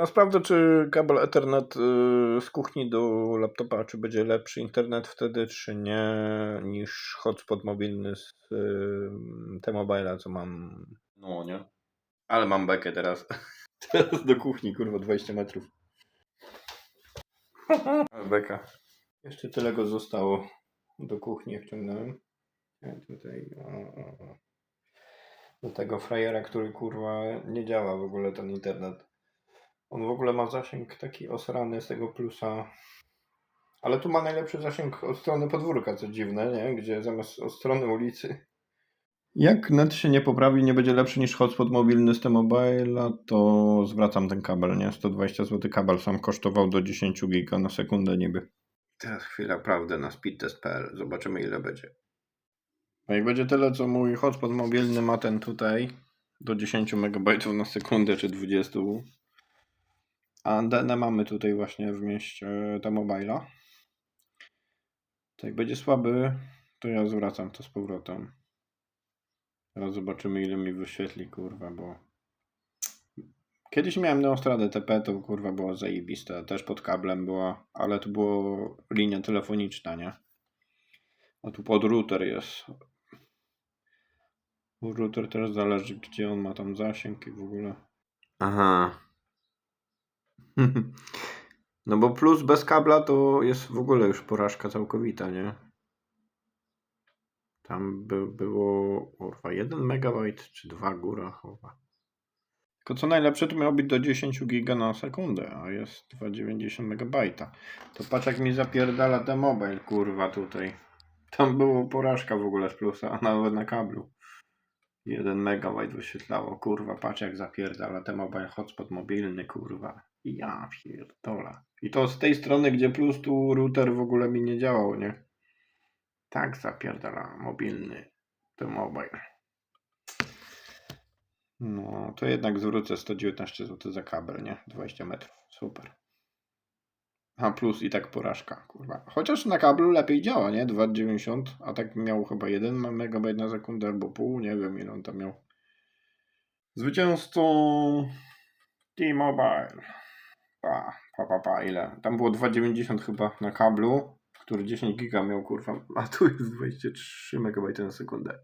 No sprawdzę, czy kabel Ethernet y, z kuchni do laptopa, czy będzie lepszy internet wtedy, czy nie, niż hotspot mobilny z y, T-Mobile'a, co mam. No nie. Ale mam bekę teraz. Teraz do kuchni, kurwa, 20 metrów. Beka. Jeszcze tyle go zostało do kuchni, jak ciągnąłem. Ja tutaj, o, o, o. Do tego frajera, który kurwa nie działa w ogóle ten internet. On w ogóle ma zasięg taki osrany z tego plusa. Ale tu ma najlepszy zasięg od strony podwórka, co dziwne, nie? Gdzie zamiast od strony ulicy. Jak net się nie poprawi, nie będzie lepszy niż hotspot mobilny z T-Mobile'a, to zwracam ten kabel, nie? 120 zł kabel sam kosztował do 10 giga na sekundę niby. Teraz chwila prawdy na speedtest.pl. Zobaczymy ile będzie. No jak będzie tyle, co mój hotspot mobilny ma ten tutaj, do 10 MB na sekundę czy 20, a antenę mamy tutaj właśnie w mieście T-Mobile'a. To jak będzie słaby, to ja zwracam to z powrotem. Teraz zobaczymy ile mi wyświetli, kurwa, bo... Kiedyś miałem Neostradę TP, to kurwa było zajebiste. Też pod kablem była, ale to było linia telefoniczna, nie? A tu pod router jest. Router też zależy, gdzie on ma tam zasięg i w ogóle. Aha. No bo plus bez kabla to jest w ogóle już porażka całkowita, nie? Tam by było, kurwa, 1 MB czy 2 góra chyba. Tylko co najlepsze to miało być do 10 giga na sekundę, a jest 2,90 MB. To patrz jak mi zapierdala ten mobile, kurwa, tutaj. Tam było porażka w ogóle z plusa, a nawet na kablu. 1 MB wyświetlało, kurwa, patrz jak zapierdala ten mobile hotspot mobilny, kurwa. Ja pierdola. I to z tej strony, gdzie plus tu router w ogóle mi nie działał, nie? Tak zapierdala mobilny ten mobile. No, to jednak zwrócę 119 zł za kabel, nie? 20 metrów. Super. A plus i tak porażka, kurwa. Chociaż na kablu lepiej działa, nie? 2,90, a tak miał chyba 1 MB na sekundę albo pół, nie wiem ile on tam miał. Zwycięzcą T-Mobile. Pa, pa, pa, pa, ile? Tam było 2,90 chyba na kablu, który 10 giga miał, kurwa, a tu jest 23 MB na sekundę.